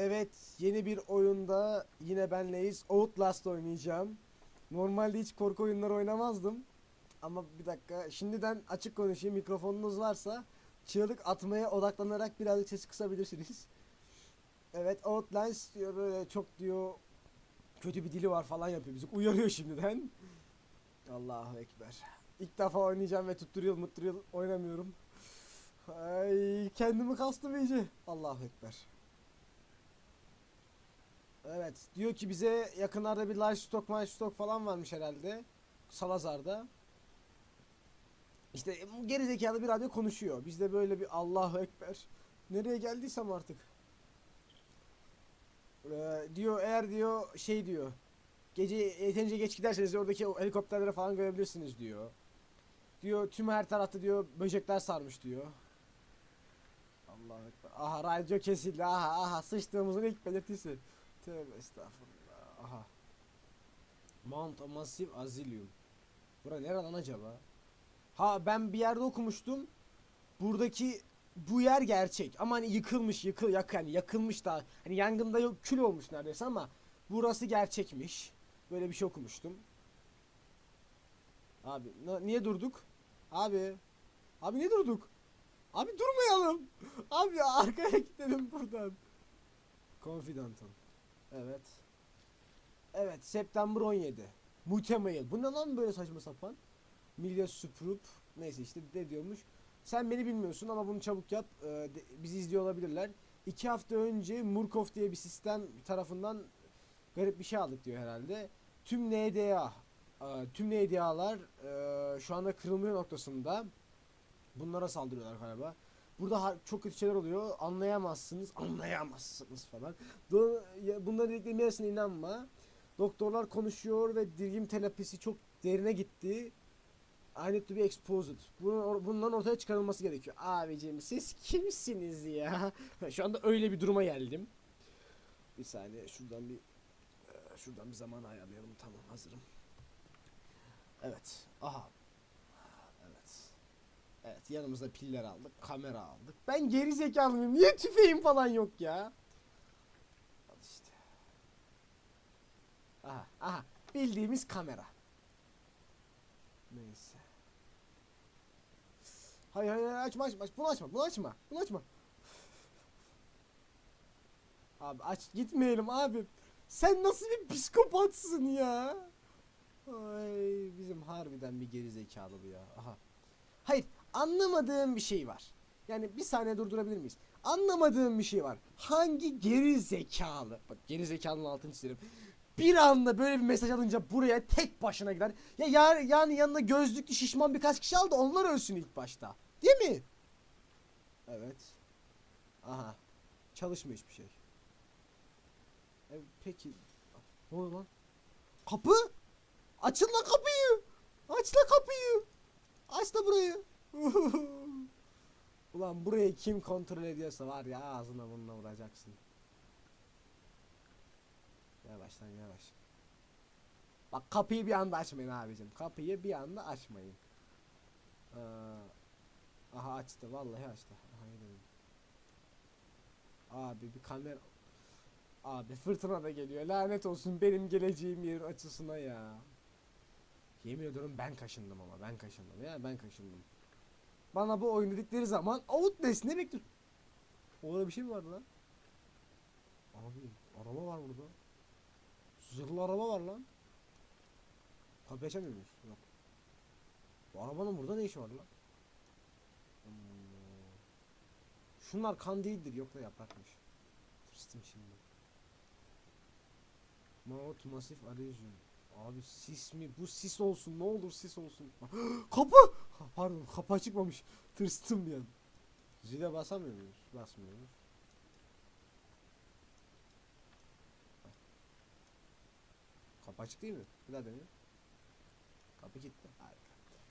Evet, yeni bir oyunda yine benleyiz. Outlast oynayacağım. Normalde hiç korku oyunları oynamazdım. Ama bir dakika, şimdiden açık konuşayım. Mikrofonunuz varsa çığlık atmaya odaklanarak birazcık sesi kısabilirsiniz. Evet, Outlast diyor böyle çok diyor kötü bir dili var falan yapıyor. Bizi uyarıyor şimdiden. Allahu Ekber. İlk defa oynayacağım ve tutturuyor mutturuyor oynamıyorum. Ay kendimi kastım iyice. Allahu Ekber. Evet diyor ki bize yakınlarda bir livestock livestock falan varmış herhalde. Salazar'da. İşte geri zekalı bir radyo konuşuyor. Biz de böyle bir Allahu Ekber. Nereye geldiysem artık. Ee, diyor eğer diyor şey diyor. Gece yeterince geç giderseniz oradaki o helikopterleri falan görebilirsiniz diyor. Diyor tüm her tarafta diyor böcekler sarmış diyor. Allahu Ekber. Aha radyo kesildi. Aha aha sıçtığımızın ilk belirtisi. Tövbe estağfurullah. Aha. Mount Massive Asylum. Bura nere acaba? Ha ben bir yerde okumuştum. Buradaki bu yer gerçek ama hani yıkılmış yıkıl yak yani yakılmış da hani yangında yok kül olmuş neredeyse ama burası gerçekmiş. Böyle bir şey okumuştum. Abi niye durduk? Abi. Abi niye durduk? Abi durmayalım. Abi arkaya gidelim buradan. Confidant'ın. Evet. Evet, September 17. Muhtemel. Bu ne lan böyle saçma sapan? Milya Suprup. Neyse işte ne diyormuş. Sen beni bilmiyorsun ama bunu çabuk yap. Ee, de- bizi izliyor olabilirler. İki hafta önce Murkov diye bir sistem tarafından garip bir şey aldık diyor herhalde. Tüm NDA, e, tüm NDA'lar e, şu anda kırılmıyor noktasında. Bunlara saldırıyorlar galiba. Burada çok kötü şeyler oluyor. Anlayamazsınız, anlayamazsınız falan. Do- bunların inanma. Doktorlar konuşuyor ve dirgim terapisi çok derine gitti. I need to be exposed. Bunun, or- bundan ortaya çıkarılması gerekiyor. Abicim siz kimsiniz ya? Şu anda öyle bir duruma geldim. Bir saniye şuradan bir e, şuradan bir zaman ayarlayalım. Tamam hazırım. Evet. Aha. Evet. Yanımızda piller aldık, kamera aldık. Ben geri zekalıyım. Niye tüfeğim falan yok ya? Al işte. Aha, aha. Bildiğimiz kamera. Neyse. Hayır hayır, açma açma. Bunu açma. Bunu açma. Bunu açma. Abi aç gitmeyelim abi. Sen nasıl bir psikopatsın ya? Ay bizim harbiden bir geri zekalı bu ya. Aha. Hayır anlamadığım bir şey var. Yani bir saniye durdurabilir miyiz? Anlamadığım bir şey var. Hangi geri zekalı? Bak geri zekalının altını çizerim. Bir anda böyle bir mesaj alınca buraya tek başına gider. Ya, ya yani yanına gözlüklü şişman birkaç kişi aldı onlar ölsün ilk başta. Değil mi? Evet. Aha. Çalışmıyor hiçbir şey. E, peki. Ne oluyor lan? Kapı? Açın lan kapıyı. Aç la kapıyı. Aç da burayı. Ulan burayı kim kontrol ediyorsa var ya ağzına bununla vuracaksın. Yavaş lan yavaş. Bak kapıyı bir anda açmayın abicim. Kapıyı bir anda açmayın. Ee, aha açtı vallahi açtı. Gidelim. Abi bir kamera Abi fırtına da geliyor. Lanet olsun benim geleceğim yerin açısına ya. Yemin ediyorum ben kaşındım ama ben kaşındım ya ben kaşındım. Bana bu oyun dedikleri zaman Outlast ne bekliyor? Orada bir şey mi vardı lan? Abi araba var burada. Zırhlı araba var lan. Kapı açamıyor muyuz? Yok. Bu arabanın burada ne işi var lan? Hmm. Şunlar kan değildir yok da yaprakmış. Tırstım şimdi. Mount Massive Arezyon. Abi sis mi? Bu sis olsun ne olur sis olsun. kapı! Pardon kapı açıkmamış. Tırstım bir an. Zile basamıyor muyuz? Basmıyoruz. Kapı açık değil mi? Bir daha deneyelim. Kapı kilitli. Harika.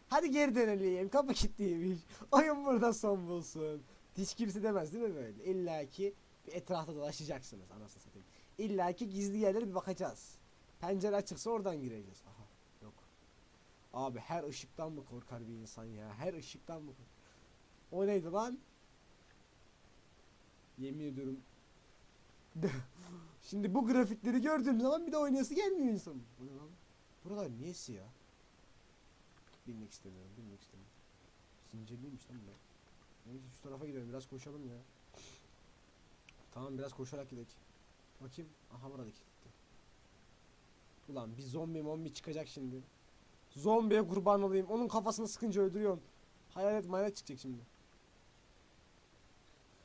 Hadi geri dönelim. Kapı kilitliymiş. Oyun burada son bulsun. Hiç kimse demez değil mi böyle? İlla ki bir etrafta dolaşacaksınız anasını satayım. İlla ki gizli yerlere bir bakacağız. Pencere açıksa oradan gireceğiz. Aha yok. Abi her ışıktan mı korkar bir insan ya? Her ışıktan mı korkar? O neydi lan? Yemin ediyorum. Şimdi bu grafikleri gördüğüm zaman bir de oynayası gelmiyor insanın. Bu ne lan? Buralar niye siyah? Bilmek istemiyorum, bilmek istemiyorum. Zincirliymiş lan bu. Neyse şu tarafa gidelim, biraz koşalım ya. Tamam biraz koşarak gidelim. Bakayım. Aha burada kilitli. Ulan bir zombi mombi çıkacak şimdi. Zombiye kurban olayım. Onun kafasını sıkınca öldürüyorsun. Hayalet mayalet çıkacak şimdi.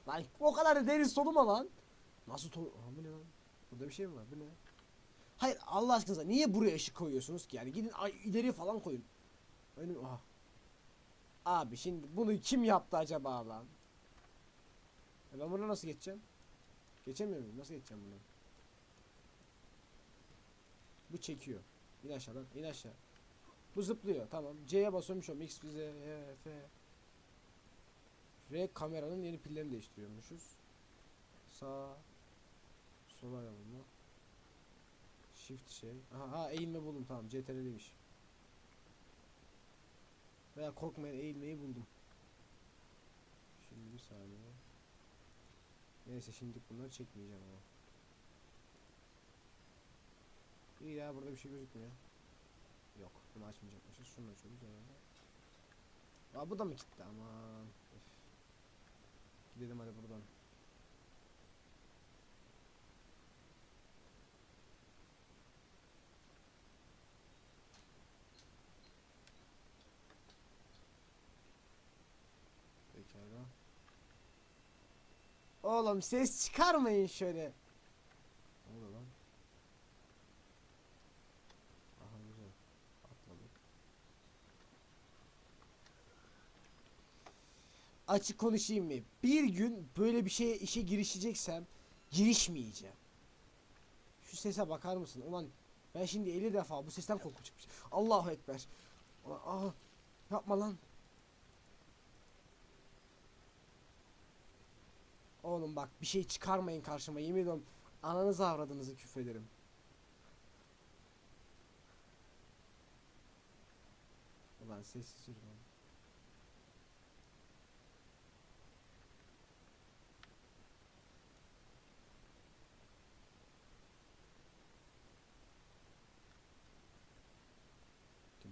Lan o kadar da derin soluma lan. Nasıl to... Aa, bu ne lan? Burada bir şey mi var? Bu ne? Hayır Allah aşkınıza niye buraya ışık koyuyorsunuz ki? Yani gidin ileri falan koyun. Önüm aha. Abi şimdi bunu kim yaptı acaba lan? E ben buradan nasıl geçeceğim? Geçemiyor muyum? Nasıl geçeceğim buradan? Bu çekiyor. İn aşağıdan. in aşağı. Bu zıplıyor. Tamam. C'ye basıyormuş o. X, Z, E, F. R kameranın yeni pillerini değiştiriyormuşuz. Sağ. Sola yapımı. Shift şey. Aha, ha eğilme buldum tamam. CTRL'ymiş. Veya korkmayın eğilmeyi buldum. Şimdi bir saniye. Neyse şimdi bunları çekmeyeceğim ama. İyi ya burada bir şey gözükmüyor. Yok bunu açmayacakmışız. Şunu açıyoruz herhalde. Aa bu da mı gitti aman. Öf. Gidelim hadi buradan. Pekala. Oğlum ses çıkarmayın şöyle. Ne oluyor lan? Aha güzel. Atladık. Açık konuşayım mı? Bir gün böyle bir şeye işe girişeceksem girişmeyeceğim. Şu sese bakar mısın? Ulan ben şimdi 50 defa bu sesten korku çıkmış. Allahu ekber. Aa, yapma lan. Oğlum bak bir şey çıkarmayın karşıma yemin ediyorum. Ananızı avradınızı küfrederim. Ulan sessiz sür lan.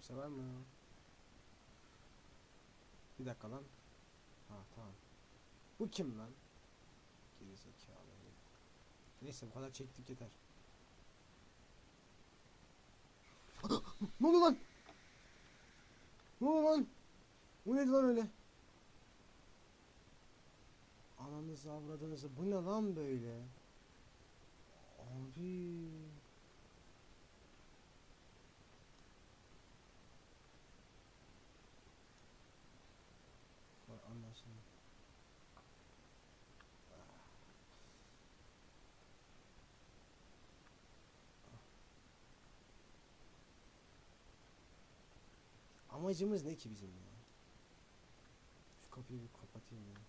Kimse var mı? Bir dakika lan. Ha tamam. Bu kim lan? Geri zekalı herif. Neyse bu kadar çektik yeter. ne oldu lan? Ne oldu lan? Bu neydi lan öyle? Ananızı avradınızı bu ne lan böyle? Abi. Vay anasını. Amacımız ne ki bizim ya? Şu kapıyı bir kapatayım ya.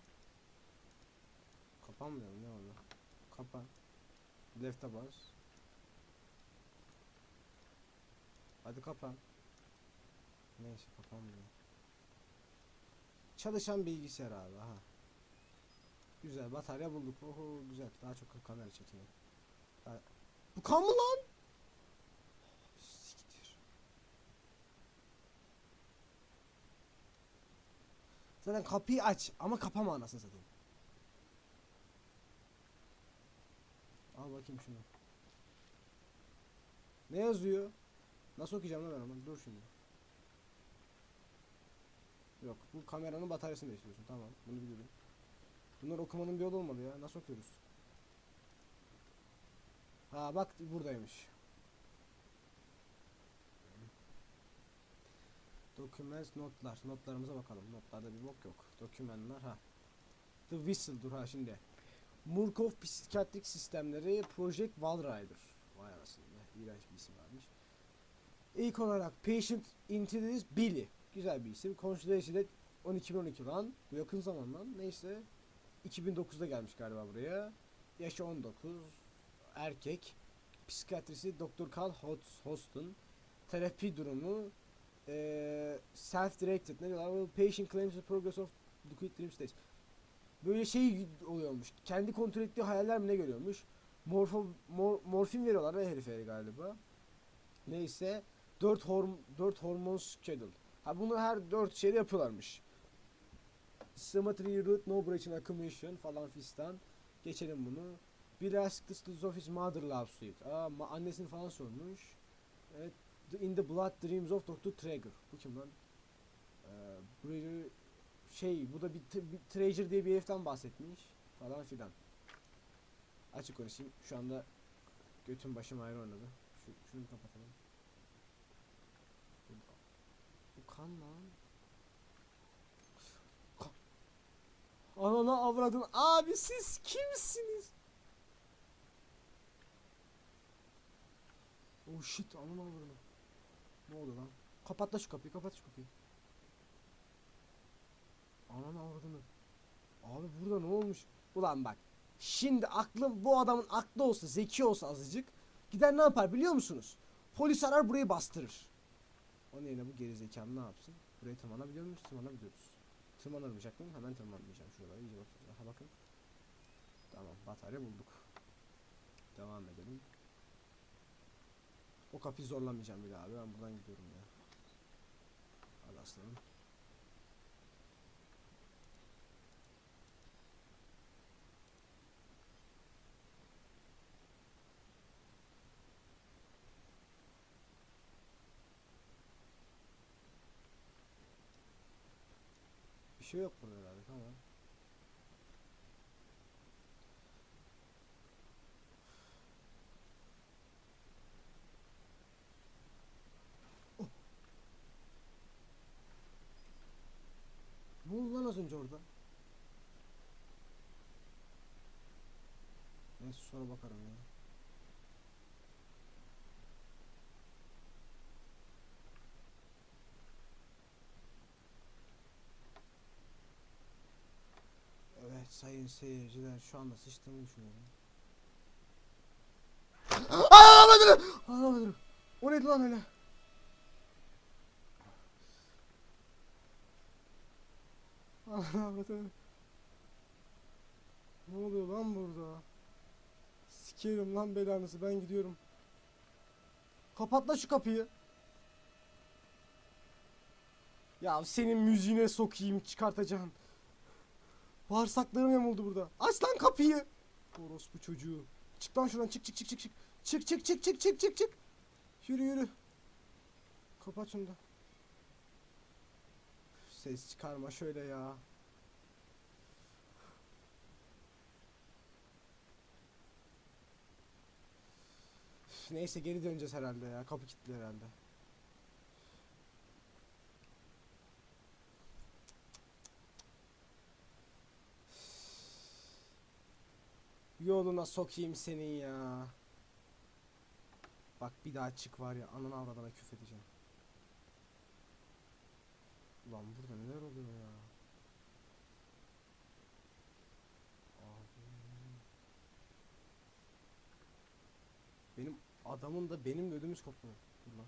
Kapanmıyor ne oldu? Kapan. Left'e bas. Hadi kapan. Neyse kapanmıyor. Çalışan bilgisayar abi aha. Güzel batarya bulduk. Oho güzel. Daha çok kamera çekimi. Bu kan mı lan? Siktir. Zaten kapıyı aç ama kapama anasını satayım. Al bakayım şunu. Ne yazıyor? Nasıl okuyacağım lan ben ama dur şimdi. Yok bu kameranın bataryasını değiştiriyorsun tamam bunu biliyorum. Bunları okumanın bir yolu olmalı ya nasıl okuyoruz? Ha bak buradaymış. Documents notlar. Notlarımıza bakalım. Notlarda bir bok yok. Dokümanlar ha. The Whistle dur ha şimdi. Murkoff Psikiyatrik Sistemleri Project Valrider. Vay anasını be. İğrenç bir isim varmış. İlk olarak Patient Intelligence Billy. Güzel bir isim. Consideration 12 lan. Bu yakın zaman lan. Neyse. 2009'da gelmiş galiba buraya. Yaşı 19. Erkek. Psikiyatrisi Dr. Carl Hoston. Terapi durumu eee self-directed ne diyorlar? Patient claims the progress of liquid dream stage. Böyle şey oluyormuş. Kendi kontrol ettiği hayaller mi ne görüyormuş? morfo, mor, morfin veriyorlar ya herife galiba. Neyse 4 horm 4 hormon schedule. Ha bunu her 4 şeyde yapıyorlarmış. Symmetry root no breach in accumulation falan fistan. Geçelim bunu. Bir asked the of his mother loves suite. Aa annesini falan sormuş. Evet. In the blood dreams of Dr. Traeger. Bu kim lan? Ee, şey bu da bir, bir Treasure diye bir heriften bahsetmiş falan filan. Açık konuşayım. Şu anda götüm başım ayrı oynadı. Şu, şunu kapatalım. Bu, kan lan. Anana avradın. Abi siz kimsiniz? Oh shit anana avradın. Ne oldu lan? Kapat da şu kapıyı kapat şu kapıyı. Ananı avradını. Abi burada ne olmuş? Ulan bak. Şimdi aklım bu adamın aklı olsa zeki olsa azıcık gider ne yapar biliyor musunuz? Polis arar burayı bastırır. O neyle bu geri zekalı ne yapsın? Buraya tırmanabiliyor muyuz? Tırmanabiliyoruz. Tırmanamayacak mıyım? Hemen tırmanmayacağım. Şuralara iyice bakın. Aha bakın. Tamam batarya bulduk. Devam edelim. O kapıyı zorlamayacağım bile abi. Ben buradan gidiyorum ya. Hadi aslanım. Bir şey yok burada herhalde tamam. Oh. Ne oldu lan az önce orada? Neyse sonra bakarım ya. Evet sayın seyirciler şu anda sıçtığımı düşünüyorum. Anlamadım. Anlamadım. O neydi lan öyle? Anlamadım. Ne oluyor lan burada? Sikerim lan belanızı ben gidiyorum. Kapat la şu kapıyı. Ya senin müziğine sokayım çıkartacağım. Bağırsaklarım yamuldu burada. Aç lan kapıyı. Orospu çocuğu. Çık lan şuradan çık çık çık çık çık. Çık çık çık çık çık çık çık. Yürü yürü. Kapat şunu da. Ses çıkarma şöyle ya. Neyse geri döneceğiz herhalde ya. Kapı kilitli herhalde. Yoluna sokayım senin ya. Bak bir daha çık var ya ananı avradına küfredeceğim. Ulan burada neler oluyor ya? Abi. Benim adamın da benim de ödümüz kopuyor. Dur lan.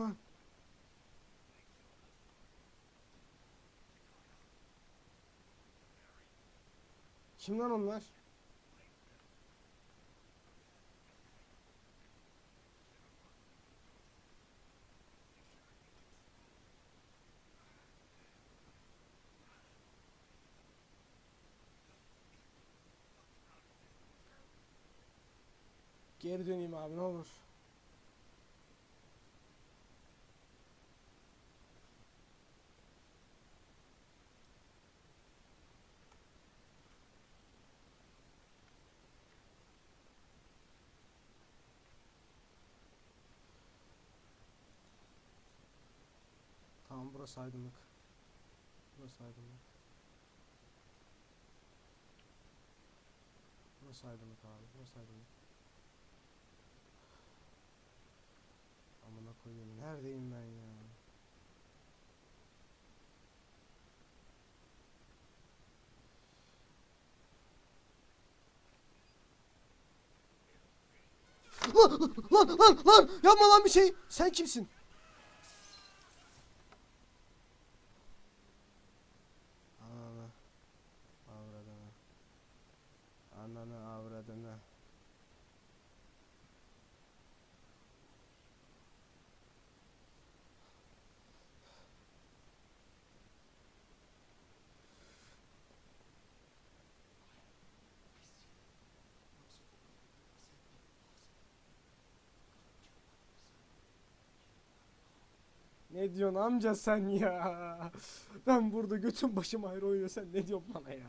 Lan. Kim lan onlar? Geri döneyim abi ne olur. Tamam burası aydınlık. Burası aydınlık. Burası aydınlık abi. Burası aydınlık. koyayım. Neredeyim ben ya? Lan lan lan lan yapma lan bir şey. Sen kimsin? Ananı avradını. Ananı avradını. Ne diyorsun amca sen ya? Ben burada götüm başım ayrı oynuyor sen ne diyorsun bana ya?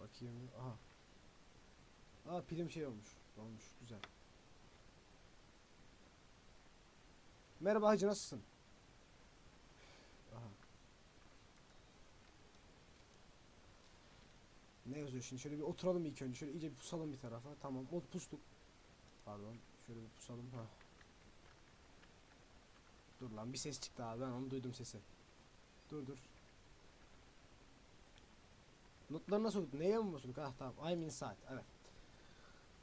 Bakayım. Aha. Aa pilim şey olmuş. Olmuş. Güzel. Merhaba hacı nasılsın? Aha. Ne yazıyor şimdi? Şöyle bir oturalım ilk önce. Şöyle iyice bir pusalım bir tarafa. Tamam. O pustuk. Pardon. Şöyle bir pusalım. Ha. Dur lan bir ses çıktı abi. Ben onu duydum sesi. Dur dur. Notları nasıl okudun? Neye mi basıyorduk? Ah tamam. I'm inside. Evet.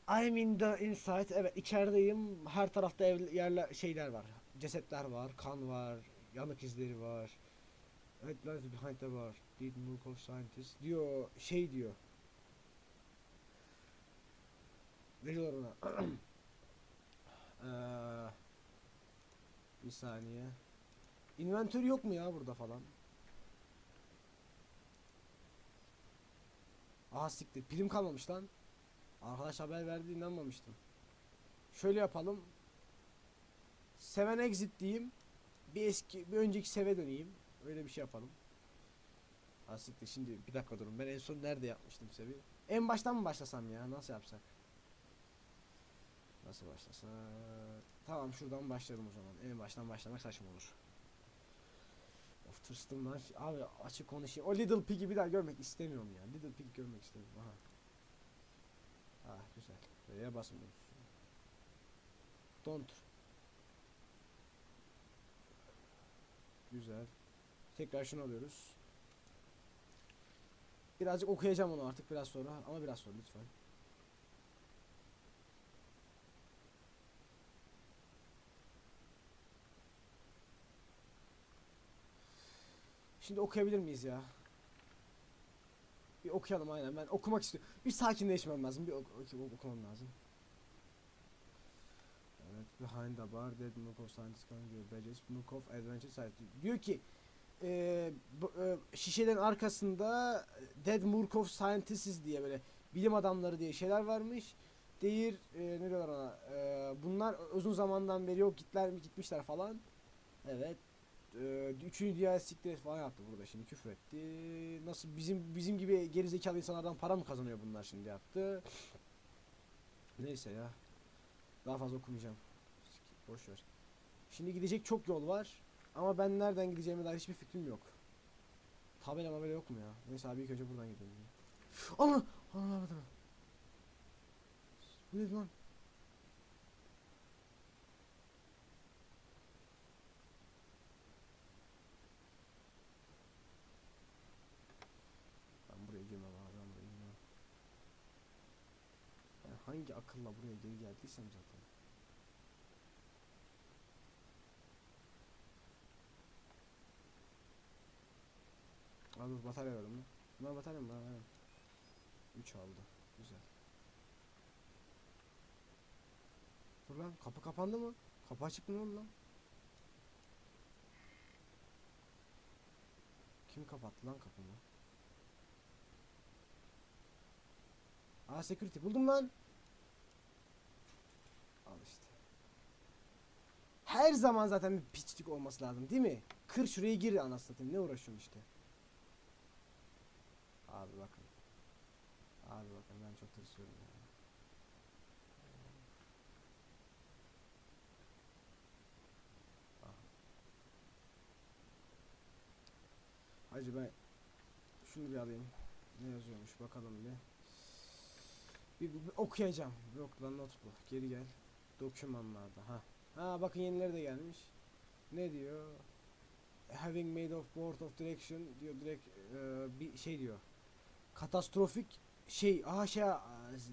I'm in the inside. Evet içerideyim. Her tarafta ev, yerler şeyler var. Cesetler var, kan var, yanık izleri var. Evet behind the bar. Did Murkoff scientist diyor şey diyor. Ne diyorlar ona? Bir saniye. Inventör yok mu ya burada falan? Aha siktir. Pilim kalmamış lan. Arkadaş haber verdi inanmamıştım. Şöyle yapalım. Seven exit diyeyim. Bir eski bir önceki seve döneyim. Öyle bir şey yapalım. Ha siktir şimdi bir dakika durun. Ben en son nerede yapmıştım sevi? En baştan mı başlasam ya? Nasıl yapsak? Nasıl başlasak? Tamam şuradan başlayalım o zaman. En baştan başlamak saçma olur. Of tırstım lan. Abi açık konuşayım. O Little Pig'i bir daha görmek istemiyorum ya. Little Pig görmek istemiyorum. Aha. Ah güzel. R'ye basmıyoruz. Don't. Güzel. Tekrar şunu alıyoruz. Birazcık okuyacağım onu artık biraz sonra ama biraz sonra lütfen. Şimdi okuyabilir miyiz ya? Bir okuyalım aynen. Ben okumak istiyorum. Bir sakinleşmem lazım. Bir ok ok- okumam lazım. Evet. Behind the bar, Dead Murkoff Scientist can give Adventure Site. Diyor ki e, bu, e, şişelerin arkasında Dead Murkoff Scientists diye böyle bilim adamları diye şeyler varmış. Değil e, ne diyorlar ona? E, bunlar uzun zamandan beri yok gitler mi gitmişler falan. Evet. E, üçüncü dünya siktir falan yaptı burada şimdi küfür etti. Nasıl bizim bizim gibi gerizekalı insanlardan para mı kazanıyor bunlar şimdi yaptı. Neyse ya. Daha fazla okumayacağım. Boş ver. Şimdi gidecek çok yol var. Ama ben nereden gideceğime dair hiçbir fikrim yok. Tabela mabela yok mu ya? Neyse abi ilk önce buradan gidelim. Ana ana ana. Bu ne lan? Ben buraya girmem abi ben buraya girmem. Ben hangi akılla buraya geri geldiysem zaten. Aa dur batarya verdim lan. Bunlar batarya mı? Ha, aynen. 3 aldı. Güzel. Dur lan kapı kapandı mı? Kapı açık mı oldu lan? Kim kapattı lan kapımı? Aa security buldum lan. Al işte. Her zaman zaten bir piçlik olması lazım değil mi? Kır şuraya gir anasını satayım. Ne uğraşıyorsun işte. Abi bakın. Abi bakın ben çok tırsıyorum ya. Ah. Hacı ben şunu bir alayım. Ne yazıyormuş bakalım bir. Bir, bir- bir okuyacağım. Yok lan not bu. Geri gel. Dokümanlarda. Ha. Ha bakın yenileri de gelmiş. Ne diyor? Having made of board of direction diyor direkt e, bir şey diyor. Katastrofik şey aha şey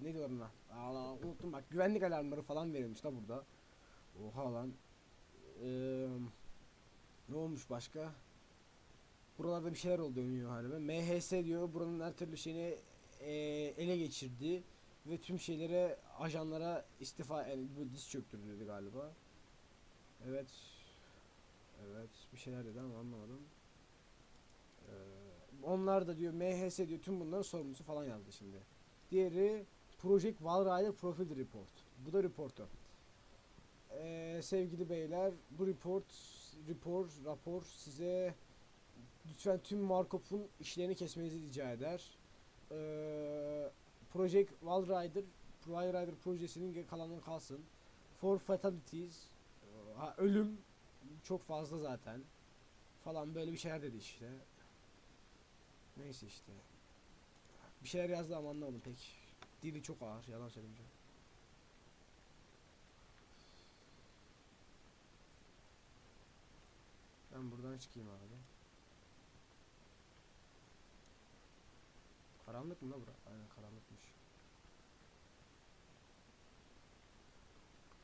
ne diyorlar ona? Allah unuttum bak güvenlik alarmları falan verilmiş da burada. Oha lan. Eee ne olmuş başka? Buralarda bir şeyler oldu dönüyor halime. MHS diyor buranın her türlü şeyini e, ele geçirdi ve tüm şeylere ajanlara istifa yani diz çöktürdü dedi galiba. Evet. Evet. bir şeyler dedi ama anlamadım. Ee, onlar da diyor MHS diyor tüm bunların sorumlusu falan yazdı şimdi. Diğeri Project Valrider Profile Report. Bu da reportu. Ee, sevgili beyler bu report report rapor size lütfen tüm Markov'un işlerini kesmenizi rica eder. Ee, Project Valrider Valrider projesinin kalanı kalsın. For fatalities ha, ölüm çok fazla zaten falan böyle bir şeyler dedi işte. Neyse işte. Bir şeyler yazdı ama anlamadım pek. Dili çok ağır yalan söylemeyeceğim. Ben buradan çıkayım abi. Karanlık mı la bura? Aynen karanlıkmış.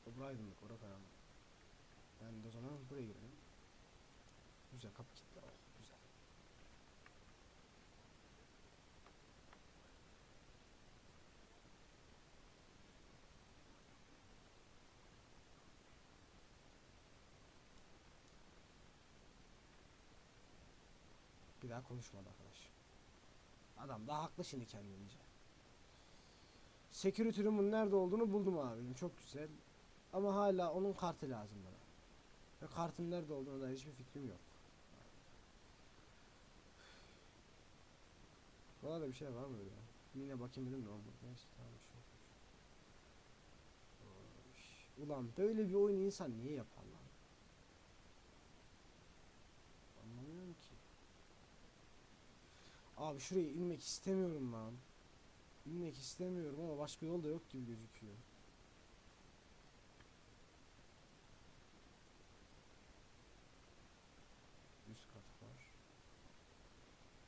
O bura aydınlık, ora karanlık. Ben de o zaman buraya girelim. Güzel kapı kilitli. Oh daha konuşmadı arkadaş. Adam da haklı şimdi kendince. Security room'un nerede olduğunu buldum abim. Çok güzel. Ama hala onun kartı lazım bana. Ve kartın nerede olduğuna da hiçbir fikrim yok. Burada bir şey var mı böyle? Yine bakayım dedim de olmadı. Neyse tamam bir şey Ulan böyle bir oyun insan niye yapar lan? Anlamıyorum ki. Abi şuraya inmek istemiyorum lan. İnmek istemiyorum ama başka yol da yok gibi gözüküyor. Üst kat var.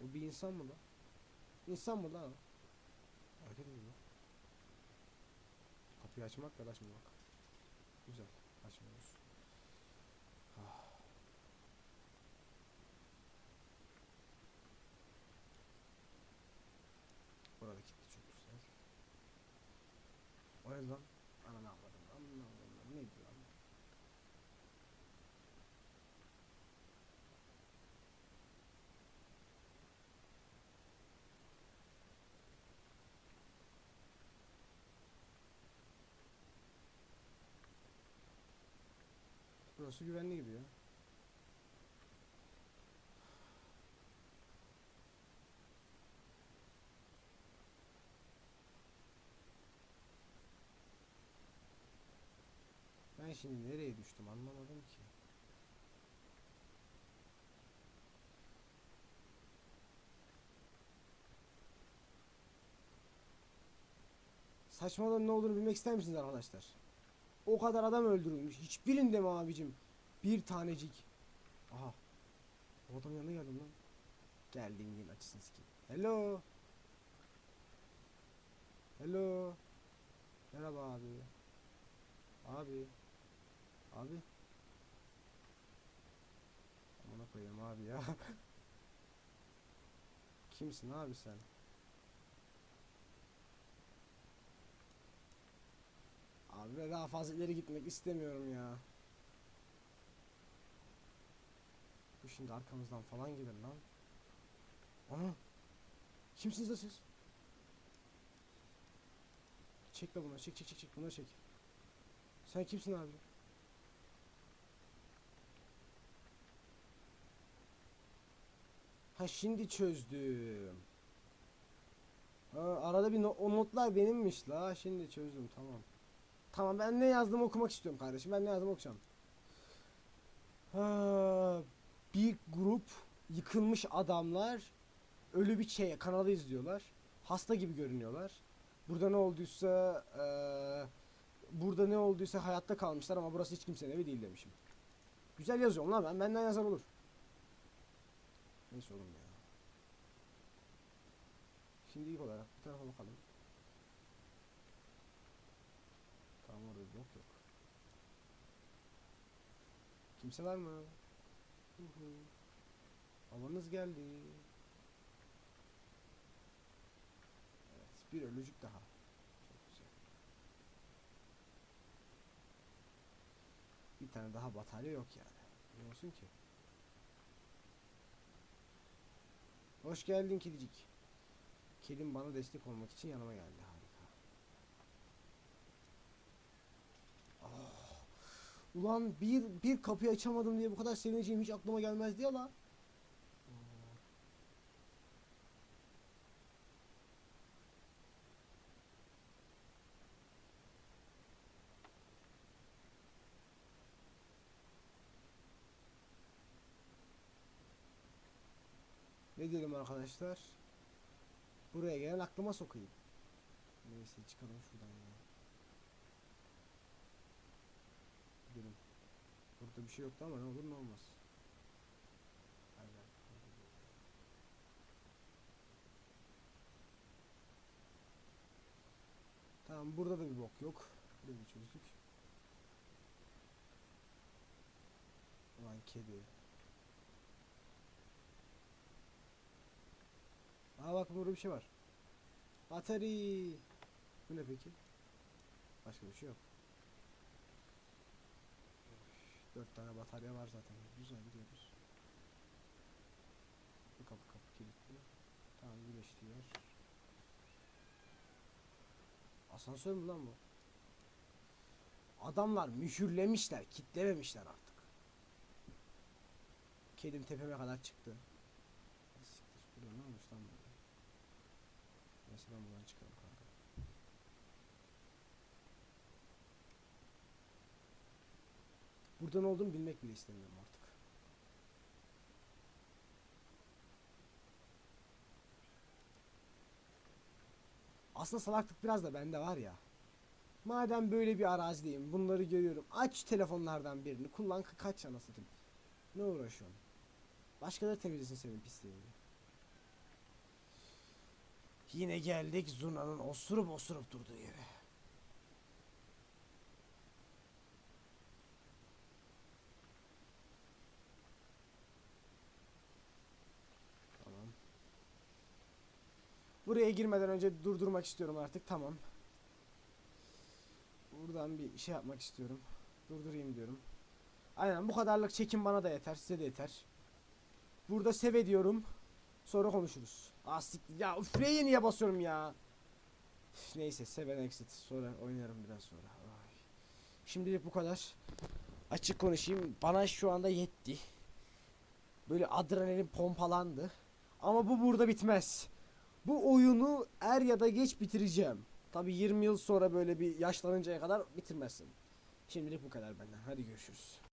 O bir insan mı lan? İnsan mı lan? Hareket ediyor. Kapıyı açmak ya açmamak. Güzel. Açmıyoruz. Ah. Burada kilitli çok güzel. O ne lan? Ananı avladım. Ananı avladım. Neydi lan? Burası güvenli gibi ya. Ben şimdi nereye düştüm anlamadım ki. Saçmalığın ne olduğunu bilmek ister misiniz arkadaşlar? O kadar adam öldürülmüş. Hiçbirinde mi abicim? Bir tanecik. Aha. O adamın yanına geldim lan. Geldiğin açısını sikeyim. Hello. Hello. Merhaba abi. Abi. Abi. Amına koyayım abi ya. Kimsin abi sen? Abi ben daha fazla ileri gitmek istemiyorum ya. Bu şimdi arkamızdan falan gelir lan. Ana. Kimsiniz de siz? Çek la bunları çek çek çek çek bunları çek. Sen kimsin abi? Ha şimdi çözdüm. Ha, arada bir no- o notlar benimmiş la. Şimdi çözdüm tamam. Tamam ben ne yazdım okumak istiyorum kardeşim. Ben ne yazdım okuyacağım. Ha, bir grup yıkılmış adamlar ölü bir şey kanalı izliyorlar. Hasta gibi görünüyorlar. Burada ne olduysa eee, burada ne olduysa hayatta kalmışlar ama burası hiç kimsenin evi değil demişim. Güzel yazıyorum lan ben. Benden yazar olur. Neyse oğlum ya. Şimdi ilk olarak bir tarafa bakalım. Yok yok. Kimse var mı? Hı hı. Alanız geldi. Evet, bir ölücük daha. Çok güzel. Bir tane daha batarya yok yani. Ne olsun ki? Hoş geldin kedicik. Kedim bana destek olmak için yanıma geldi. Ulan bir bir kapıyı açamadım diye bu kadar sevineceğim hiç aklıma gelmezdi ya la. Ne diyelim arkadaşlar? Buraya gelen aklıma sokayım. Neyse çıkalım şuradan ya. Gidelim. Burada bir şey yoktu ama ne olur ne olmaz. Tamam burada da bir bok yok. Burayı çözdük. Ulan kedi. Aa bak burada bir şey var. Atari. Bu ne peki? Başka bir şey yok. Üf, Dört tane batarya var zaten. Güzel gidiyoruz. Bu kapı kapı kilitli. Tamam güneşli yer. Asansör mü lan bu? Adamlar mühürlemişler, kitlememişler artık. Kedim tepeme kadar çıktı. Siktir, burada ne olmuş lan böyle? Neyse ben buradan çıkarım kanka. Burada ne olduğunu bilmek bile istemiyorum artık. Aslında salaklık biraz da bende var ya. Madem böyle bir arazideyim, bunları görüyorum. Aç telefonlardan birini, kullan ka- kaç yana. Ne uğraşıyorsun? Başkaları temizlesin senin pisliğini. Yine geldik Zurna'nın osurup osurup durduğu yere. Tamam. Buraya girmeden önce durdurmak istiyorum artık. Tamam. Buradan bir şey yapmak istiyorum. Durdurayım diyorum. Aynen bu kadarlık çekim bana da yeter. Size de yeter. Burada sev ediyorum. Sonra konuşuruz. Ah siktir. Ya üf R'ye niye basıyorum ya? Üf, neyse seven exit. Sonra oynarım biraz sonra. Ay. Şimdilik bu kadar. Açık konuşayım. Bana şu anda yetti. Böyle adrenalin pompalandı. Ama bu burada bitmez. Bu oyunu er ya da geç bitireceğim. Tabi 20 yıl sonra böyle bir yaşlanıncaya kadar bitirmezsin. Şimdilik bu kadar benden. Hadi görüşürüz.